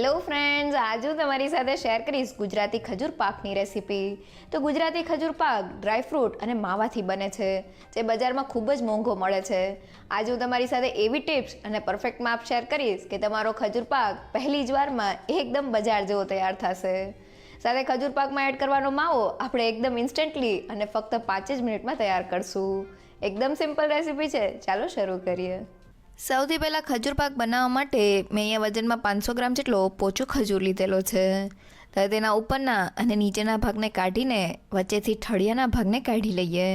Hello friends આજે હું તમારી સાથે શેર કરીશ ગુજરાતી ખજૂર પાકની રેસીપી તો ગુજરાતી ખજૂર પાક ડ્રાયફ્રૂટ અને માવાથી બને છે, જે બજારમાં ખૂબ જ મોંઘો મળે છે. આજે હું તમારી સાથે એવી ટિપ્સ અને પરફેક્ટ માપ શેર કરીશ કે તમારો ખજૂર પાક પહેલી જ વારમાં એકદમ બજાર જેવો તૈયાર થશે. સાથે ખજૂર પાકમાં એડ કરવાનો માવો આપણે એકદમ ઇન્સ્ટન્ટલી અને ફક્ત પાંચ જ મિનિટમાં તૈયાર કરશું. એકદમ સિમ્પલ રેસીપી છે. ચાલો શરૂ કરીએ. સૌથી પહેલાં ખજૂર પાક બનાવવા માટે મેં અહીંયા વજનમાં પાંચસો ગ્રામ જેટલો પોચો ખજૂર લીધેલો છે. તો તેના ઉપરના અને નીચેના ભાગને કાઢીને વચ્ચેથી ઠળિયાના ભાગને કાઢી લઈએ.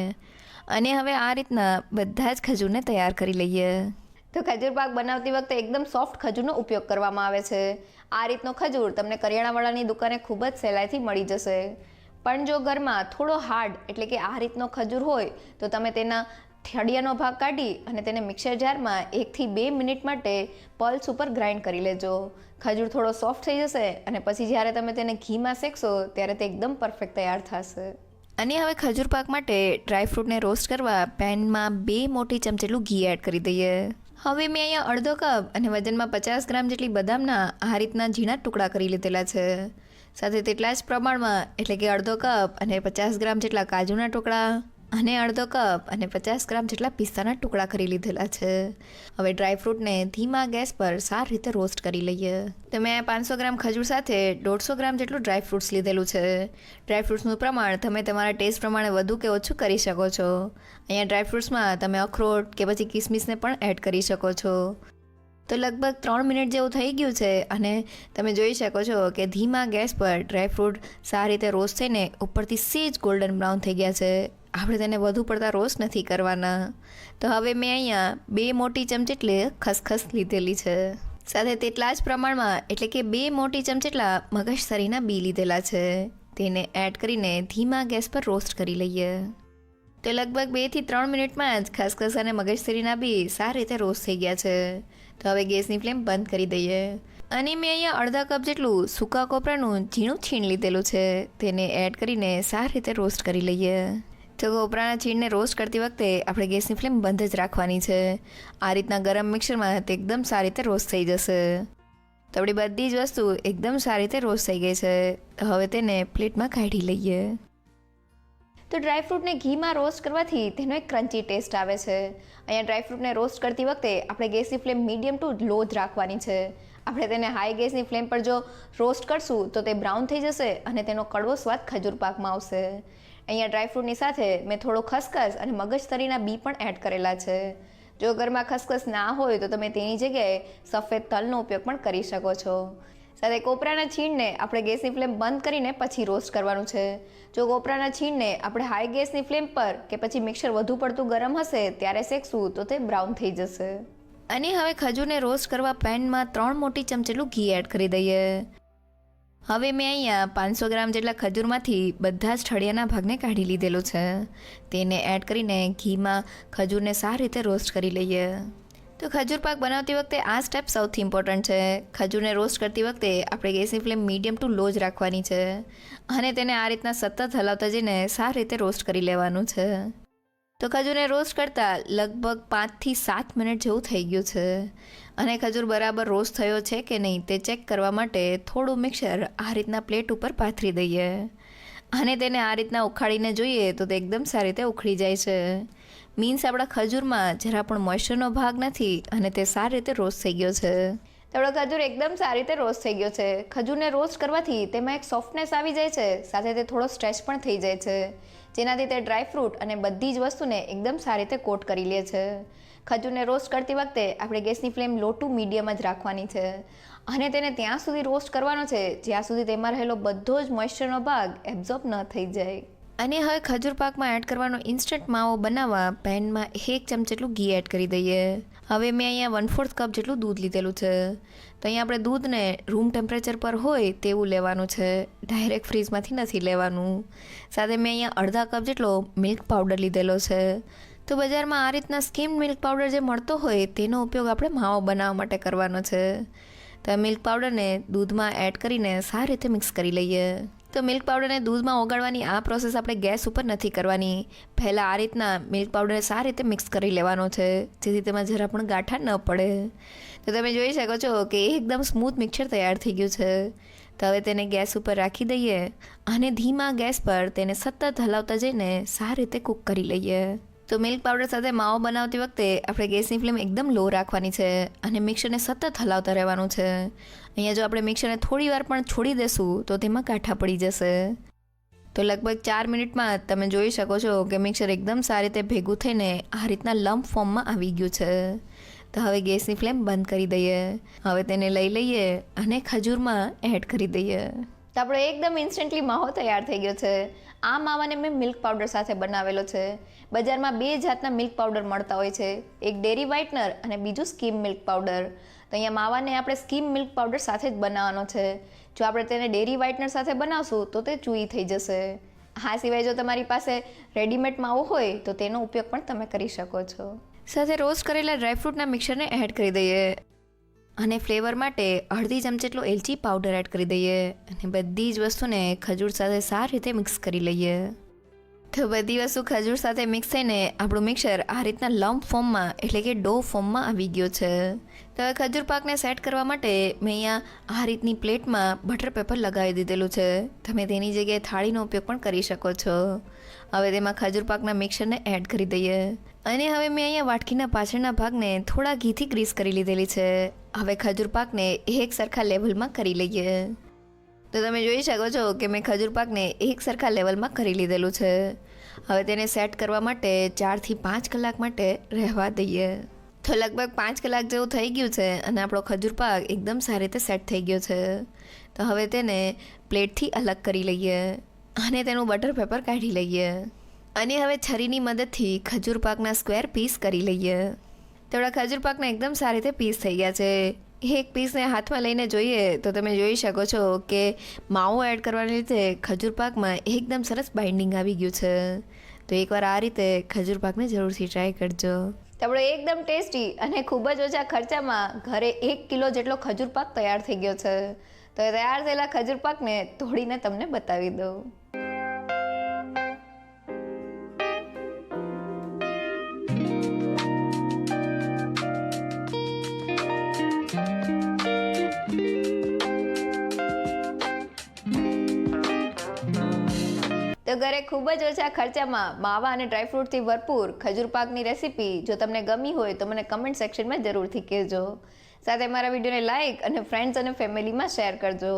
અને હવે આ રીતના બધા જ ખજૂરને તૈયાર કરી લઈએ. તો ખજૂર પાક બનાવતી વખતે એકદમ સોફ્ટ ખજૂરનો ઉપયોગ કરવામાં આવે છે. આ રીતનો ખજૂર તમને કરિયાણાવાળાની દુકાને ખૂબ જ સહેલાઈથી મળી જશે. પણ જો ઘરમાં થોડો હાર્ડ એટલે કે આ રીતનો ખજૂર હોય, તો તમે તેના થડિયાનો ભાગ કાઢી અને તેને મિક્સર જારમાં એકથી બે મિનિટ માટે પલ્સ ઉપર ગ્રાઇન્ડ કરી લેજો. ખજૂર થોડો સોફ્ટ થઈ જશે અને પછી જ્યારે તમે તેને ઘીમાં શેકશો ત્યારે તે એકદમ પરફેક્ટ તૈયાર થશે. અને હવે ખજૂર પાક માટે ડ્રાયફ્રૂટને રોસ્ટ કરવા પેનમાં બે મોટી ચમચેટલું ઘી એડ કરી દઈએ. હવે મેં અહીંયા અડધો કપ અને વજનમાં પચાસ ગ્રામ જેટલી બદામના આ રીતના ઝીણા ટુકડા કરી લીધેલા છે. સાથે તેટલા જ પ્રમાણમાં એટલે કે અડધો કપ અને પચાસ ગ્રામ જેટલા કાજુના ટુકડા. અને અડધો કપ અને પચાસ ગ્રામ જેટલા પિસ્તાના ટુકડા કરી લીધેલા છે. હવે ડ્રાયફ્રૂટને ધીમા ગેસ પર સારી રીતે રોસ્ટ કરી લઈએ. તો મેં પાંચસો ગ્રામ ખજૂર સાથે દોઢસો ગ્રામ જેટલું ડ્રાયફ્રૂટ્સ લીધેલું છે. ડ્રાયફ્રૂટ્સનું પ્રમાણ તમે તમારા ટેસ્ટ પ્રમાણે વધુ કે ઓછું કરી શકો છો. અહીંયા ડ્રાયફ્રૂટ્સમાં તમે અખરોટ કે પછી કિસમિસને પણ એડ કરી શકો છો. તો લગભગ ત્રણ મિનિટ જેવું થઈ ગયું છે અને તમે જોઈ શકો છો કે ધીમા ગેસ પર ડ્રાયફ્રૂટ સારી રીતે રોસ્ટ થઈને ઉપરથી સેજ ગોલ્ડન બ્રાઉન થઈ ગયા છે. આપણે તેને વધુ પડતા રોસ્ટ નથી કરવાના. તો હવે મેં અહીંયા બે મોટી ચમચેટલી ખસખસ લીધેલી છે. સાથે તેટલા જ પ્રમાણમાં, એટલે કે બે મોટી ચમચેટલા મગજસરીના બી લીધેલા છે. તેને એડ કરીને ધીમા ગેસ પર રોસ્ટ કરી લઈએ. તો લગભગ બેથી ત્રણ મિનિટમાં જ ખસખસ અને મગજસરીના બી સારી રીતે રોસ્ટ થઈ ગયા છે. તો હવે ગેસની ફ્લેમ બંધ કરી દઈએ. અને મેં અહીંયા અડધા કપ જેટલું સૂકા કોપરાનું ઝીણું છીણ લીધેલું છે. તેને એડ કરીને સારી રીતે રોસ્ટ કરી લઈએ. તો કોપરાના ચીડને રોસ્ટ કરતી વખતે આપણે ગેસની ફ્લેમ બંધ જ રાખવાની છે. આ રીતના ગરમ મિક્સરમાં તે એકદમ સારી રીતે રોસ્ટ થઈ જશે. તો આપણી બધી જ વસ્તુ એકદમ સારી રીતે રોસ્ટ થઈ ગઈ છે. હવે તેને પ્લેટમાં કાઢી લઈએ. તો ડ્રાયફ્રૂટને ઘીમાં રોસ્ટ કરવાથી તેનો એક ક્રન્ચી ટેસ્ટ આવે છે. અહીંયા ડ્રાયફ્રૂટને રોસ્ટ કરતી વખતે આપણે ગેસની ફ્લેમ મીડિયમ ટુ લો જ રાખવાની છે. આપણે તેને હાઈ ગેસની ફ્લેમ પર જો રોસ્ટ કરશું તો તે બ્રાઉન થઈ જશે અને તેનો કડવો સ્વાદ ખજૂર પાકમાં આવશે. અહીંયા ડ્રાયફ્રૂટની સાથે મેં થોડો ખસખસ અને મગજતરીના બી પણ એડ કરેલા છે. જો ઘરમાં ખસખસ ના હોય તો તમે તેની જગ્યાએ સફેદ તલનો ઉપયોગ પણ કરી શકો છો. સાથે કોપરાના છીણને આપણે ગેસની ફ્લેમ બંધ કરીને પછી રોસ્ટ કરવાનું છે. જો કોપરાના છીણને આપણે હાઈ ગેસની ફ્લેમ પર કે પછી મિક્સર વધુ પડતું ગરમ હશે ત્યારે શેકશું તો તે બ્રાઉન થઈ જશે. અને હવે ખજૂરને રોસ્ટ કરવા પેનમાં ત્રણ મોટી ચમચેલું ઘી એડ કરી દઈએ. હવે મેં અહીંયા પાંચસો ગ્રામ જેટલા ખજૂરમાંથી બધા જ ઠળિયાના ભાગને કાઢી લીધેલો છે. તેને એડ કરીને ઘીમાં ખજૂરને સારી રીતે રોસ્ટ કરી લઈએ. તો ખજૂર પાક બનાવતી વખતે આ સ્ટેપ સૌથી ઇમ્પોર્ટન્ટ છે. ખજૂરને રોસ્ટ કરતી વખતે આપણે ગેસની ફ્લેમ મીડિયમ ટુ લો જ રાખવાની છે. અને તેને આ રીતના સતત હલાવતા જઈને સારી રીતે રોસ્ટ કરી લેવાનું છે. તો ખજૂરને રોસ્ટ કરતાં લગભગ પાંચથી સાત મિનિટ જેવું થઈ ગયું છે. અને ખજૂર બરાબર રોસ્ટ થયો છે કે નહીં તે ચેક કરવા માટે થોડું મિક્સર આ રીતના પ્લેટ ઉપર પાથરી દઈએ. અને તેને આ રીતના ઉખાડીને જોઈએ તો તે એકદમ સારી રીતે ઉખડી જાય છે. મીન્સ આપણા ખજૂરમાં જરા પણ મોઇશ્ચરનો ભાગ નથી અને તે સારી રીતે રોસ્ટ થઈ ગયો છે. તો આપણો ખજૂર એકદમ સારી રીતે રોસ્ટ થઈ ગયો છે. ખજૂરને રોસ્ટ કરવાથી તેમાં એક સોફ્ટનેસ આવી જાય છે, સાથે તે થોડો સ્ટ્રેચ પણ થઈ જાય છે. જેનાથી તે ડ્રાયફ્રૂટ અને બધી જ વસ્તુને એકદમ સારી રીતે કોટ કરી લે છે. ખજૂરને રોસ્ટ કરતી વખતે આપણે ગેસની ફ્લેમ લો ટુ મીડિયમ જ રાખવાની છે. અને તેને ત્યાં સુધી રોસ્ટ કરવાનો છે, જ્યાં સુધી તેમાં રહેલો બધો જ મોઇશ્ચરનો ભાગ એબ્ઝોર્બ ન થઈ જાય. અને હવે ખજૂર પાકમાં એડ કરવાનો ઇન્સ્ટન્ટ માવો બનાવવા પેનમાં એક ચમચ જેટલું ઘી એડ કરી દઈએ. હવે મેં અહીંયા વન ફોર્થ કપ જેટલું દૂધ લીધેલું છે. તો અહીંયા આપણે દૂધને રૂમ ટેમ્પરેચર પર હોય તેવું લેવાનું છે. ડાયરેક્ટ ફ્રીજમાંથી નથી લેવાનું. સાથે મેં અહીંયા અડધા કપ જેટલો મિલ્ક પાવડર લીધેલો છે. તો બજારમાં આ રીતના સ્કીમ મિલ્ક પાવડર જે મળતો હોય તેનો ઉપયોગ આપણે માવો બનાવવા માટે કરવાનો છે. તો મિલ્ક પાવડરને દૂધમાં એડ કરીને સારી રીતે મિક્સ કરી લઈએ. તો મિલ્ક પાવડરને દૂધમાં ઓગાળવાની આ પ્રોસેસ આપણે ગેસ ઉપર નથી કરવાની. પહેલાં આ રીતના મિલ્ક પાવડરને સારી રીતે મિક્સ કરી લેવાનો છે. જેથી તેમાં જરા પણ ગાંઠા ન પડે. તો તમે જોઈ શકો છો કે એકદમ સ્મૂથ મિક્સર તૈયાર થઈ ગયું છે. તો હવે તેને ગેસ ઉપર રાખી દઈએ અને ધીમા ગેસ પર તેને સતત હલાવતા જઈને સારી રીતે કૂક કરી લઈએ. તો મિલ્ક પાવડર સાથે માવો બનાવતી વખતે આપણે ગેસની ફ્લેમ એકદમ લો રાખવાની છે અને મિક્સરને સતત હલાવતા રહેવાનું છે. અહીંયા જો આપણે મિક્સરને થોડી વાર પણ છોડી દેશું, તો તેમાં કાંઠા પડી જશે. તો લગભગ ચાર મિનિટમાં તમે જોઈ શકો છો કે મિક્સર એકદમ સારી રીતે ભેગું થઈને આ રીતના લંબ ફોર્મમાં આવી ગયું છે. તો હવે ગેસની ફ્લેમ બંધ કરી દઈએ. હવે તેને લઈ લઈએ અને ખજૂરમાં એડ કરી દઈએ. તો આપણો એકદમ ઇન્સ્ટન્ટલી માવો તૈયાર થઈ ગયો છે. આ માવાને મેં મિલ્ક પાવડર સાથે બનાવેલો છે. બજારમાં બે જાતના મિલ્ક પાવડર મળતા હોય છે. એક ડેરી વ્હાઇટનર અને બીજું સ્કીમ મિલ્ક પાવડર તો અહીંયા માવાને આપણે સ્કીમ મિલ્ક પાવડર સાથે જ બનાવવાનો છે. જો આપણે તેને ડેરી વ્હાઇટનર સાથે બનાવશું, તો તે ચૂઈ થઈ જશે. હા સિવાય જો તમારી પાસે રેડીમેડ માવો હોય, તો તેનો ઉપયોગ પણ તમે કરી શકો છો. સાથે રોસ્ટ કરેલા ડ્રાયફ્રૂટના મિક્સરને એડ કરી દઈએ. અને ફ્લેવર માટે અડધી ચમચી જેટલો એલચી પાવડર એડ કરી દઈએ અને બધી જ વસ્તુને ખજૂર સાથે સારી રીતે મિક્સ કરી લઈએ. તો બધી વસ્તુ ખજૂર સાથે મિક્સ થઈને આપણું મિક્સર આ રીતના લંબ ફોર્મમાં, એટલે કે ડો ફોર્મમાં આવી ગયો છે. તો હવે ખજૂર પાકને સેટ કરવા માટે મેં અહીંયા આ રીતની પ્લેટમાં બટર પેપર લગાવી દીધેલું છે. તમે તેની જગ્યાએ થાળીનો ઉપયોગ પણ કરી શકો છો. હવે તેમાં ખજૂર પાકના મિક્સરને એડ કરી દઈએ. અને હવે મેં અહીંયા વાટકીના પાછળના ભાગને થોડા ઘીથી ગ્રીસ કરી લીધેલી છે. હવે ખજૂર પાકને એક સરખા લેવલમાં કરી લઈએ. તો તમે જોઈ શકો છો કે મેં ખજૂર પાકને એક સરખા લેવલમાં કરી લીધેલું છે. હવે તેને સેટ કરવા માટે ચારથી પાંચ કલાક માટે રહેવા દઈએ. તો લગભગ પાંચ કલાક જેવું થઈ ગયું છે અને આપણો ખજૂર પાક એકદમ સારી રીતે સેટ થઈ ગયો છે. તો હવે તેને પ્લેટથી અલગ કરી લઈએ અને તેનું બટર પેપર કાઢી લઈએ. અને હવે છરીની મદદથી ખજૂર પાકના સ્ક્વેર પીસ કરી લઈએ. થોડા ખજૂર પાકના એકદમ સારી રીતે પીસ થઈ ગયા છે. એક પીસને હાથમાં લઈને જોઈએ તો તમે જોઈ શકો છો કે માવો એડ કરવાને લીધે ખજૂર પાકમાં એકદમ સરસ બાઇન્ડિંગ આવી ગયું છે. તો એકવાર આ રીતે ખજૂર પાકને જરૂરથી ટ્રાય કરજો. આપણો એકદમ ટેસ્ટી અને ખૂબ જ ઓછા ખર્ચામાં ઘરે એક કિલો જેટલો ખજૂર પાક તૈયાર થઈ ગયો છે. તો તૈયાર થયેલા ખજૂર પાકને તોડીને તમને બતાવી દઉં. તો ઘરે ખૂબ જ ઓછા ખર્ચામાં માવા અને ડ્રાયફ્રૂટથી ભરપૂર ખજૂર પાકની રેસીપી જો તમને ગમી હોય તો મને કમેન્ટ સેક્શનમાં જરૂરથી કહેજો. સાથે મારા વિડીયોને લાઇક અને ફ્રેન્ડ્સ અને ફેમિલીમાં શેર કરજો.